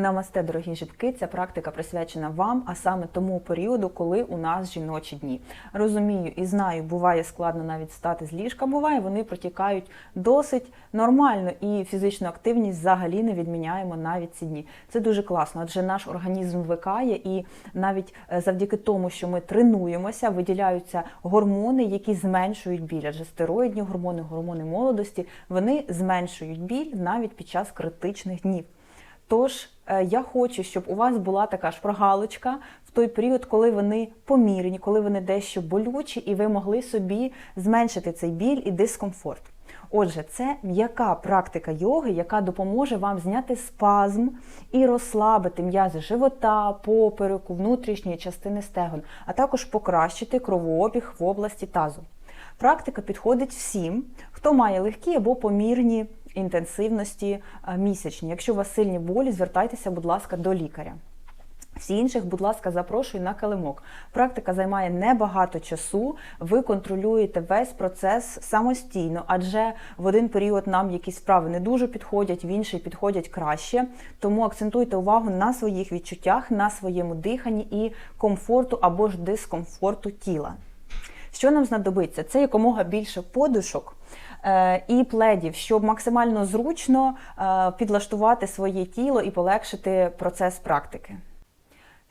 Намасте, дорогі жінки, ця практика присвячена вам, а саме тому періоду, коли у нас жіночі дні. Розумію і знаю, буває складно навіть встати з ліжка, буває, вони протікають досить нормально, і фізичну активність взагалі не відміняємо навіть ці дні. Це дуже класно, адже наш організм звикає, і навіть е, завдяки тому, що ми тренуємося, виділяються гормони, які зменшують біль. Адже стероїдні гормони, гормони молодості, вони зменшують біль навіть під час критичних днів. Тож я хочу, щоб у вас була така ж прогалочка в той період, коли вони помірні, коли вони дещо болючі, і ви могли собі зменшити цей біль і дискомфорт. Отже, це м'яка практика йоги, яка допоможе вам зняти спазм і розслабити м'язи живота, попереку, внутрішньої частини стегон, а також покращити кровообіг в області тазу. Практика підходить всім, хто має легкі або помірні інтенсивності е, місячні. Якщо у вас сильні болі, звертайтеся, будь ласка, до лікаря. Всі інших, будь ласка, запрошую на килимок. Практика займає небагато часу. Ви контролюєте весь процес самостійно, адже в один період нам якісь справи не дуже підходять, в інший підходять краще. Тому акцентуйте увагу на своїх відчуттях, на своєму диханні і комфорту або ж дискомфорту тіла. Що нам знадобиться? Це якомога більше подушок і пледів, щоб максимально зручно е, підлаштувати своє тіло і полегшити процес практики.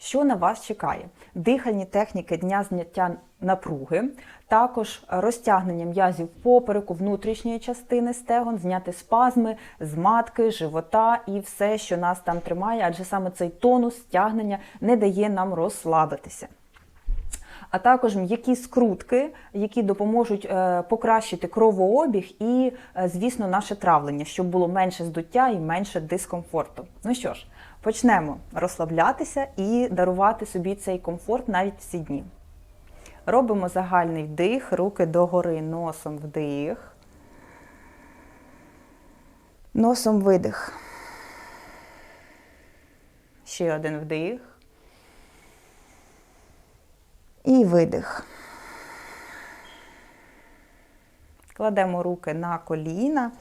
Що на вас чекає? Дихальні техніки дня зняття напруги, також розтягнення м'язів попереку, внутрішньої частини стегон, зняти спазми з матки, живота і все, що нас там тримає, адже саме цей тонус стягнення не дає нам розслабитися а також м'які скрутки, які допоможуть е, покращити кровообіг і, е, звісно, наше травлення, щоб було менше здуття і менше дискомфорту. Ну що ж, почнемо розслаблятися і дарувати собі цей комфорт навіть в ці дні. Робимо загальний вдих, руки догори, носом вдих. Носом видих. Ще один вдих. І видих. Кладемо руки на коліна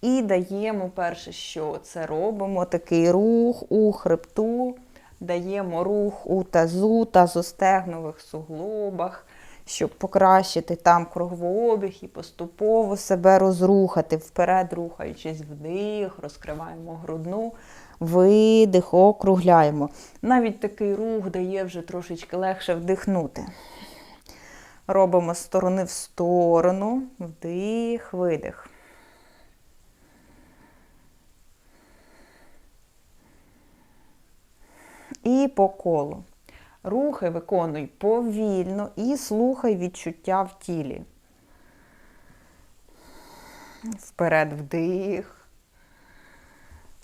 і даємо перше, що це робимо, такий рух у хребту, даємо рух у тазу, тазостегнових суглобах, щоб покращити там круговообіг і поступово себе розрухати, вперед рухаючись вдих, розкриваємо грудну видих, округляємо. Навіть такий рух дає вже трошечки легше вдихнути. Робимо з сторони в сторону, вдих, видих. І по колу. Рухи виконуй повільно і слухай відчуття в тілі. Вперед вдих.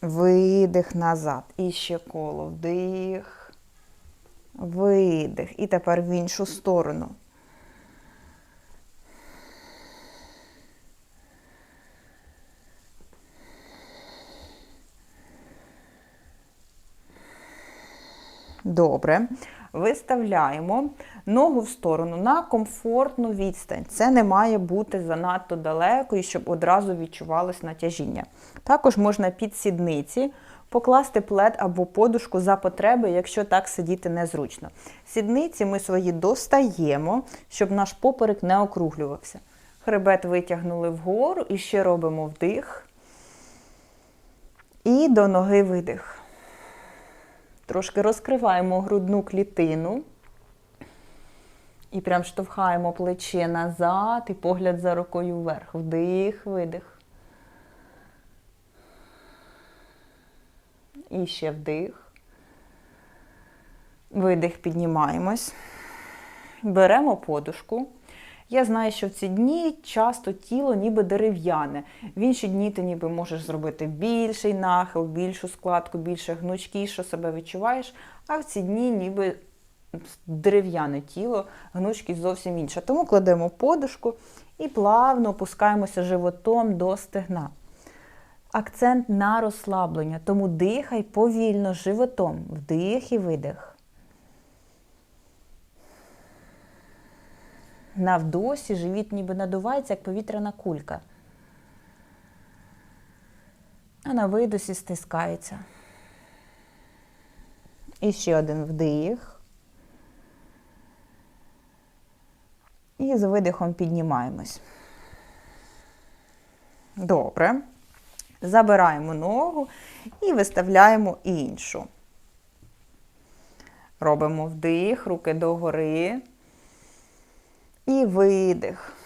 Видих назад. І ще коло. Вдих. Видих. І тепер в іншу сторону. Добре. Виставляємо ногу в сторону на комфортну відстань. Це не має бути занадто далеко і щоб одразу відчувалось натяжіння. Також можна під сідниці покласти плед або подушку за потреби, якщо так сидіти незручно. Сідниці ми свої достаємо, щоб наш поперек не округлювався. Хребет витягнули вгору і ще робимо вдих. І до ноги видих. Трошки розкриваємо грудну клітину. І прям штовхаємо плече назад і погляд за рукою вверх. Вдих, видих. І ще вдих. Видих, піднімаємось. Беремо подушку. Я знаю, що в ці дні часто тіло ніби дерев'яне. В інші дні ти ніби можеш зробити більший нахил, більшу складку, більше гнучкіше себе відчуваєш, а в ці дні ніби дерев'яне тіло, гнучкість зовсім інша. Тому кладемо подушку і плавно опускаємося животом до стегна. Акцент на розслаблення, тому дихай повільно животом, вдих і видих. На вдосі живіт ніби надувається, як повітряна кулька. А на видосі стискається. І ще один вдих. І з видихом піднімаємось. Добре. Забираємо ногу і виставляємо іншу. Робимо вдих, руки догори. І видих.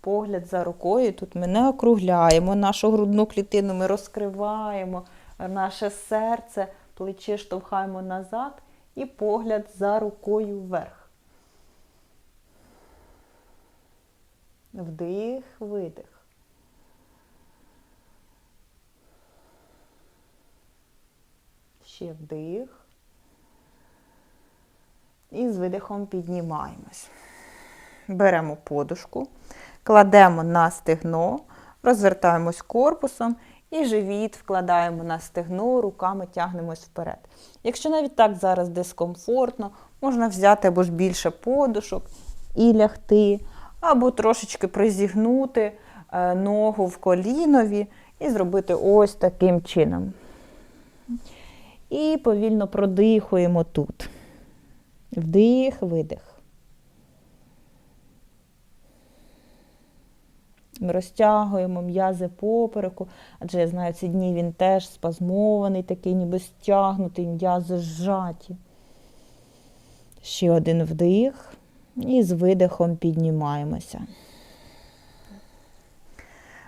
Погляд за рукою. Тут ми не округляємо нашу грудну клітину, ми розкриваємо наше серце, плече штовхаємо назад і погляд за рукою вверх. Вдих, видих. Ще вдих. І з видихом піднімаємось. Беремо подушку, кладемо на стегно, розвертаємось корпусом і живіт вкладаємо на стегно, руками тягнемось вперед. Якщо навіть так зараз дискомфортно, можна взяти або ж більше подушок і лягти, або трошечки призігнути е, ногу в колінові і зробити ось таким чином. І повільно продихуємо тут. Вдих, видих. Ми розтягуємо м'язи попереку, адже я знаю, ці дні він теж спазмований, такий ніби стягнутий, м'язи зжаті. Ще один вдих. І з видихом піднімаємося.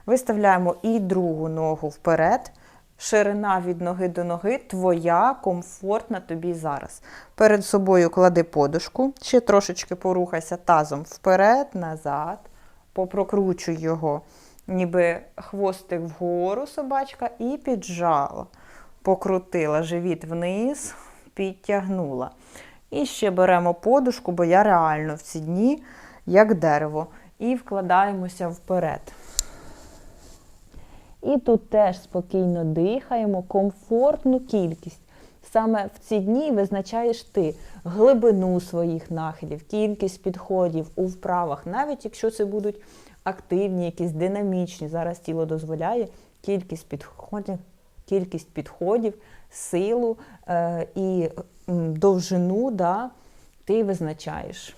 Виставляємо і другу ногу вперед. Ширина від ноги до ноги твоя, комфортна тобі зараз. Перед собою клади подушку, ще трошечки порухайся тазом вперед, назад, попрокручуй його, ніби хвостик вгору собачка, і піджала. Покрутила живіт вниз, підтягнула. І ще беремо подушку, бо я реально в ці дні, як дерево, і вкладаємося вперед. І тут теж спокійно дихаємо, комфортну кількість. Саме в ці дні визначаєш ти глибину своїх нахилів, кількість підходів у вправах, навіть якщо це будуть активні, якісь динамічні. Зараз тіло дозволяє кількість підходів, кількість підходів, силу е, і довжину да, ти визначаєш.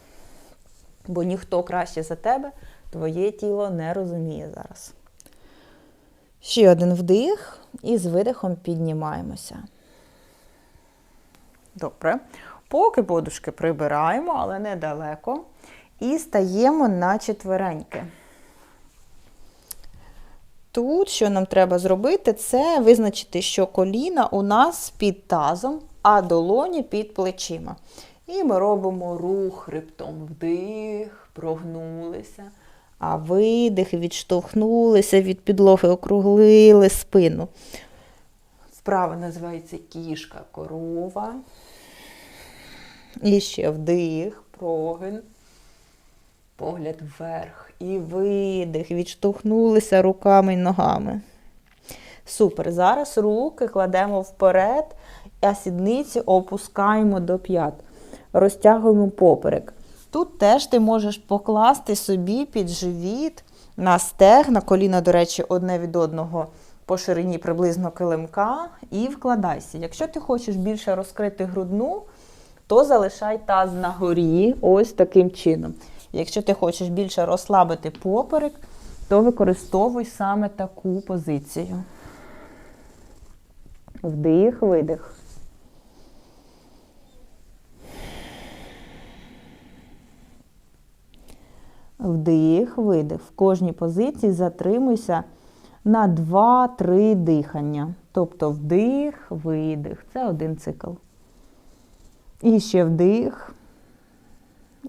Бо ніхто краще за тебе твоє тіло не розуміє зараз. Ще один вдих і з видихом піднімаємося. Добре. Поки подушки прибираємо, але недалеко. І стаємо на четвереньки. Тут, що нам треба зробити, це визначити, що коліна у нас під тазом, а долоні під плечима. І ми робимо рух хребтом вдих, прогнулися. А видих, відштовхнулися від підлоги, округлили спину. Вправа називається кішка корова. І ще вдих, прогин, погляд вверх. І видих, відштовхнулися руками і ногами. Супер. Зараз руки кладемо вперед, а сідниці опускаємо до п'ят. Розтягуємо поперек. Тут теж ти можеш покласти собі під живіт на стегна, коліна, до речі, одне від одного по ширині приблизно килимка, і вкладайся. Якщо ти хочеш більше розкрити грудну, то залишай таз на горі, ось таким чином. Якщо ти хочеш більше розслабити поперек, то використовуй саме таку позицію. Вдих, видих. Вдих, видих. В кожній позиції затримуйся на 2-3 дихання. Тобто вдих, видих. Це один цикл. І ще вдих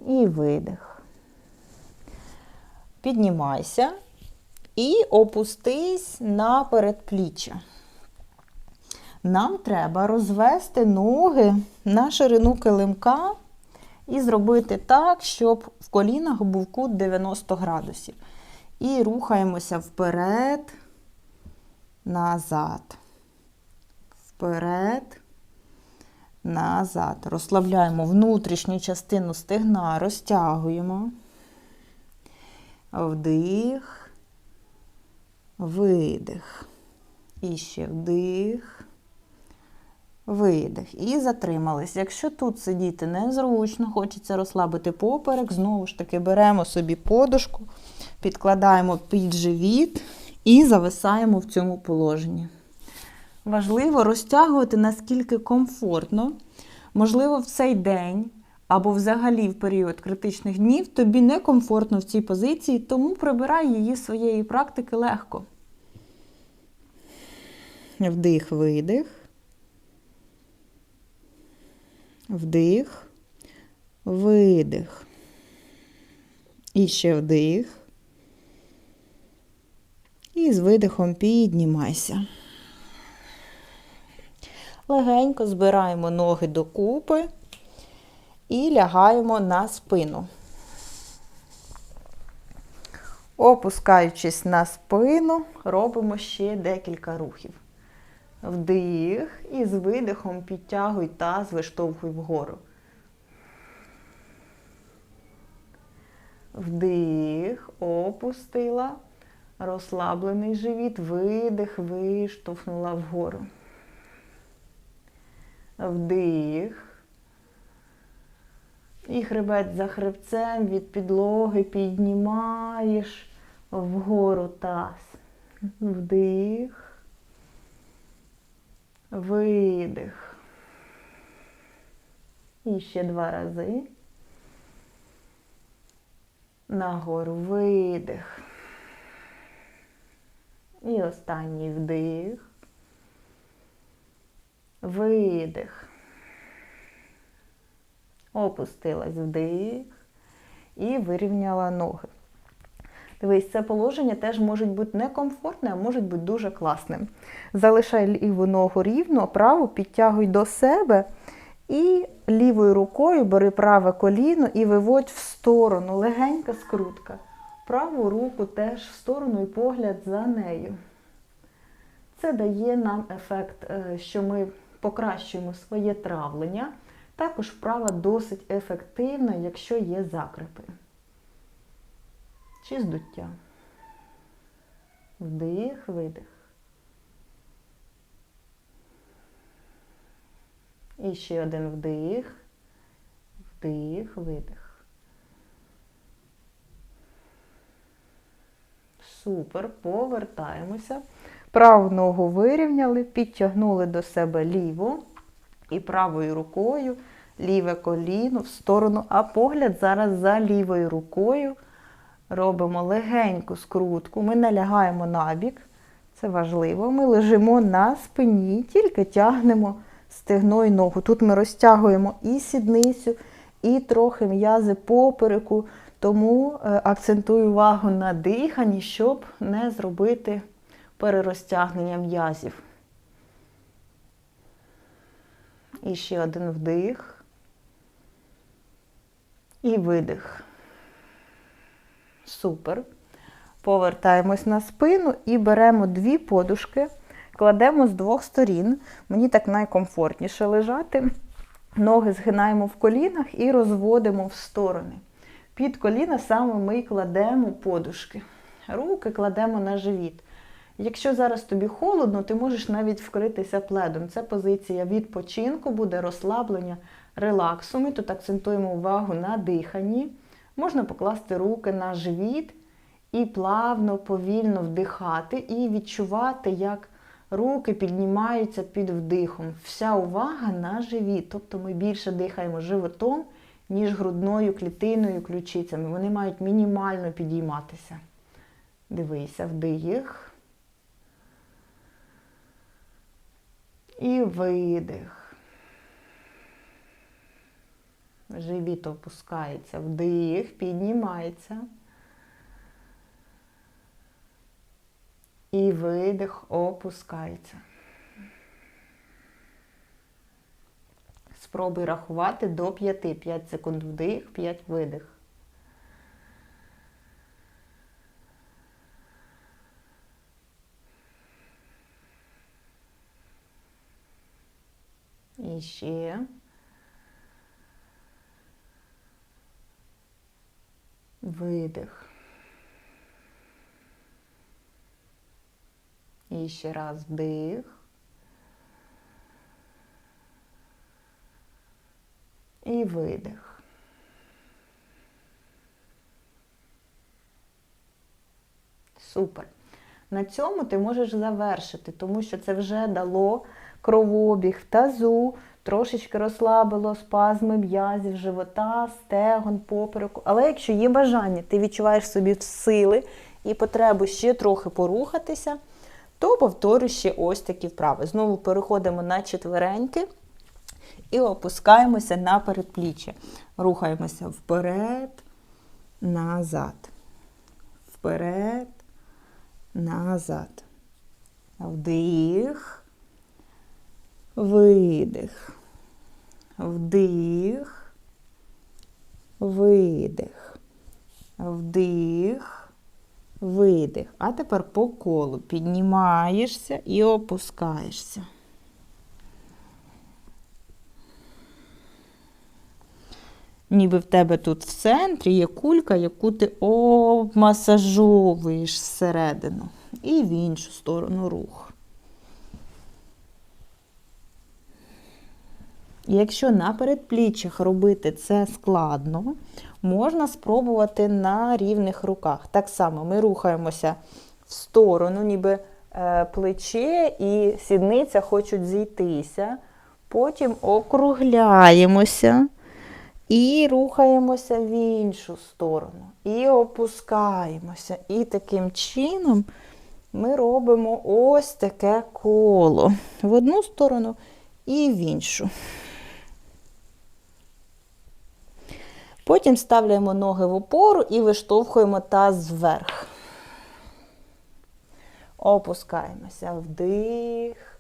і видих. Піднімайся і опустись на передпліччя. Нам треба розвести ноги на ширину килимка і зробити так, щоб в колінах був кут 90 градусів. І рухаємося вперед, назад. Вперед, назад. Розслабляємо внутрішню частину стегна, розтягуємо. Вдих, видих. І ще вдих, видих. І затримались. Якщо тут сидіти незручно, хочеться розслабити поперек, знову ж таки беремо собі подушку, підкладаємо під живіт і зависаємо в цьому положенні. Важливо розтягувати наскільки комфортно. Можливо, в цей день або взагалі в період критичних днів тобі некомфортно в цій позиції, тому прибирай її з своєї практики легко. Вдих, видих. Вдих, видих. І ще вдих. І з видихом піднімайся. Легенько збираємо ноги докупи і лягаємо на спину. Опускаючись на спину, робимо ще декілька рухів. Вдих і з видихом підтягуй таз, виштовхуй вгору. Вдих, опустила, розслаблений живіт, видих, виштовхнула вгору. Вдих. І хребет за хребцем від підлоги піднімаєш вгору таз. Вдих. Видих. І ще два рази. Нагору видих. І останній вдих. Видих. Опустилась вдих і вирівняла ноги. Дивись, це положення теж може бути некомфортне, а може бути дуже класним. Залишай ліву ногу рівно, праву підтягуй до себе і лівою рукою бери праве коліно і виводь в сторону. Легенька скрутка. Праву руку теж в сторону і погляд за нею. Це дає нам ефект, е, що ми покращуємо своє травлення. Також вправа досить ефективна, якщо є закрепи. Чи здуття. Вдих, видих. І ще один вдих, вдих, видих. Супер. Повертаємося. Праву ногу вирівняли, підтягнули до себе ліву і правою рукою ліве коліно в сторону, а погляд зараз за лівою рукою. Робимо легеньку скрутку, ми налягаємо набік, це важливо. Ми лежимо на спині, тільки тягнемо стегно і ногу. Тут ми розтягуємо і сідницю, і трохи м'язи попереку, тому е, акцентую увагу на диханні, щоб не зробити перерозтягнення м'язів. І ще один вдих. І видих. Супер. Повертаємось на спину і беремо дві подушки, кладемо з двох сторін. Мені так найкомфортніше лежати. Ноги згинаємо в колінах і розводимо в сторони. Під коліна саме ми кладемо подушки. Руки кладемо на живіт. Якщо зараз тобі холодно, ти можеш навіть вкритися пледом. Це позиція відпочинку, буде розслаблення, релаксу. Ми тут акцентуємо увагу на диханні. Можна покласти руки на живіт і плавно, повільно вдихати, і відчувати, як руки піднімаються під вдихом. Вся увага на живіт. Тобто ми більше дихаємо животом, ніж грудною клітиною, ключицями. Вони мають мінімально підійматися. Дивися, вдих. І видих. Живіт опускається, вдих, піднімається. І видих опускається. Спробуй рахувати до 5. 5 секунд вдих, 5 видих. І ще. Видих. І ще раз вдих. І видих. Супер. На цьому ти можеш завершити, тому що це вже дало кровообіг в тазу трошечки розслабило спазми м'язів, живота, стегон, попереку. Але якщо є бажання, ти відчуваєш собі сили і потребу ще трохи порухатися, то повторюй ще ось такі вправи. Знову переходимо на четвереньки і опускаємося на передпліччя. Рухаємося вперед, назад. Вперед, назад. Вдих. Видих. Вдих. Видих. Вдих. Видих. А тепер по колу піднімаєшся і опускаєшся. Ніби в тебе тут в центрі є кулька, яку ти обмасажовуєш всередину. І в іншу сторону рух. Якщо на передпліччях робити це складно, можна спробувати на рівних руках. Так само ми рухаємося в сторону, ніби е, плече і сідниця хочуть зійтися. Потім округляємося і рухаємося в іншу сторону. І опускаємося. І таким чином ми робимо ось таке коло в одну сторону і в іншу. Потім ставляємо ноги в опору і виштовхуємо таз вверх. Опускаємося вдих,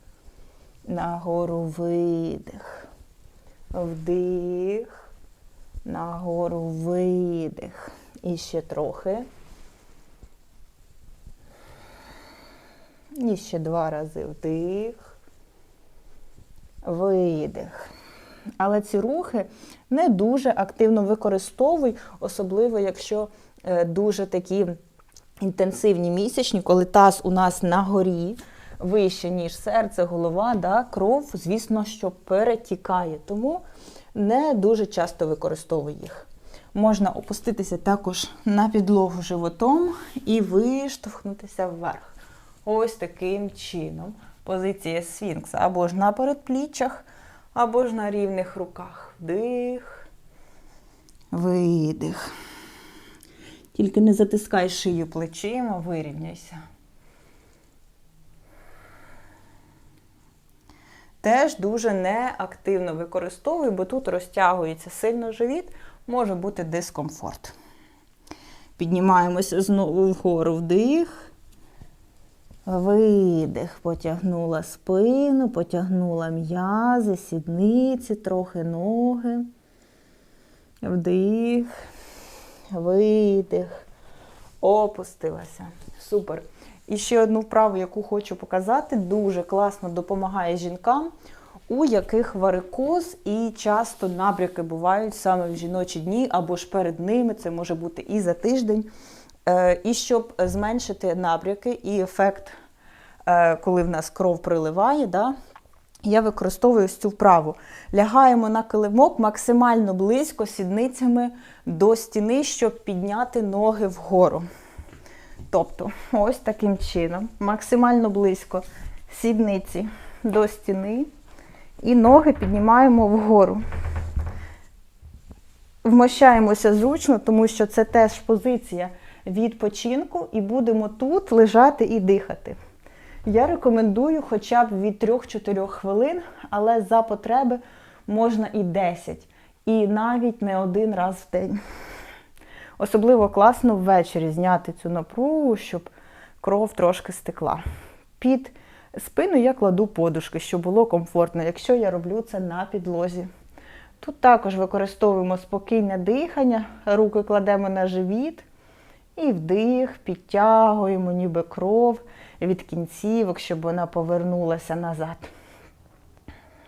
нагору видих. Вдих, нагору видих. І ще трохи. І ще два рази вдих, видих. Але ці рухи не дуже активно використовуй, особливо якщо е, дуже такі інтенсивні місячні, коли таз у нас на горі, вище, ніж серце, голова, да, кров, звісно, що перетікає. Тому не дуже часто використовуй їх. Можна опуститися також на підлогу животом і виштовхнутися вверх. Ось таким чином. Позиція сфінкса або ж на передпліччях, або ж на рівних руках. Вдих, видих. Тільки не затискай шию плечима, вирівняйся. Теж дуже неактивно використовуй, бо тут розтягується сильно живіт, може бути дискомфорт. Піднімаємося знову вгору вдих. Видих, потягнула спину, потягнула м'язи, сідниці, трохи ноги. Вдих, видих, опустилася. Супер. І ще одну вправу, яку хочу показати, дуже класно допомагає жінкам, у яких варикоз і часто набряки бувають саме в жіночі дні або ж перед ними, це може бути і за тиждень. Е, і щоб зменшити набряки і ефект, е, коли в нас кров приливає, да, я використовую цю вправу. Лягаємо на килимок максимально близько сідницями до стіни, щоб підняти ноги вгору. Тобто, ось таким чином, максимально близько сідниці до стіни, і ноги піднімаємо вгору. Вмощаємося зручно, тому що це теж позиція відпочинку, і будемо тут лежати і дихати. Я рекомендую хоча б від 3-4 хвилин, але за потреби можна і 10, і навіть не один раз в день. Особливо класно ввечері зняти цю напругу, щоб кров трошки стекла. Під спину я кладу подушки, щоб було комфортно, якщо я роблю це на підлозі. Тут також використовуємо спокійне дихання, руки кладемо на живіт і вдих, підтягуємо, ніби кров від кінцівок, щоб вона повернулася назад.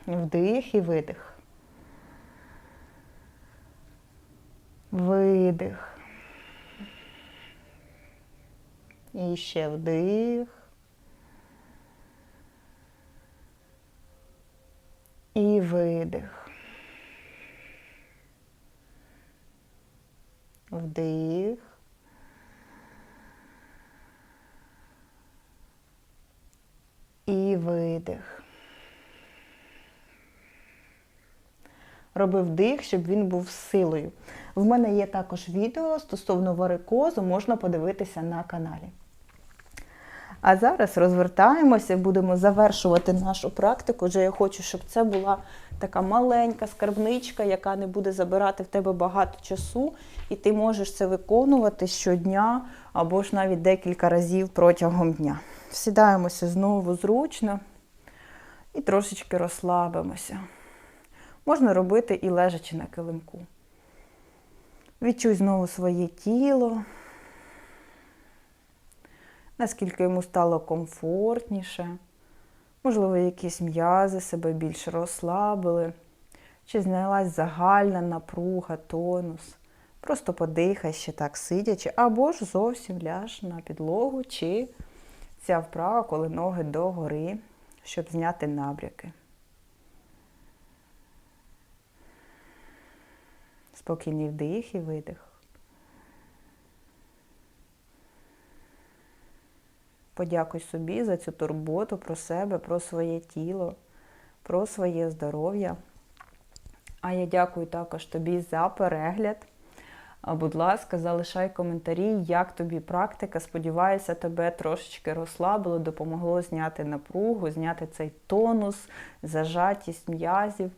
Вдих і видих. Видих. І ще вдих. І видих. Вдих. І видих. Роби вдих, щоб він був силою. В мене є також відео стосовно варикозу, можна подивитися на каналі. А зараз розвертаємося, будемо завершувати нашу практику. Вже я хочу, щоб це була така маленька скарбничка, яка не буде забирати в тебе багато часу, і ти можеш це виконувати щодня або ж навіть декілька разів протягом дня. Сідаємося знову зручно і трошечки розслабимося. Можна робити і лежачи на килимку. Відчуй знову своє тіло наскільки йому стало комфортніше, можливо, якісь м'язи себе більше розслабили, чи знялась загальна напруга, тонус. Просто подихай ще так сидячи, або ж зовсім ляж на підлогу, чи ця вправа, коли ноги догори, щоб зняти набряки. Спокійний вдих і видих. Подякуй собі за цю турботу про себе, про своє тіло, про своє здоров'я. А я дякую також тобі за перегляд. Будь ласка, залишай коментарі, як тобі практика. Сподіваюся, тебе трошечки розслабило, допомогло зняти напругу, зняти цей тонус, зажатість м'язів.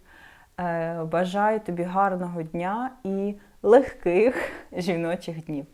Е, Бажаю тобі гарного дня і легких жіночих днів.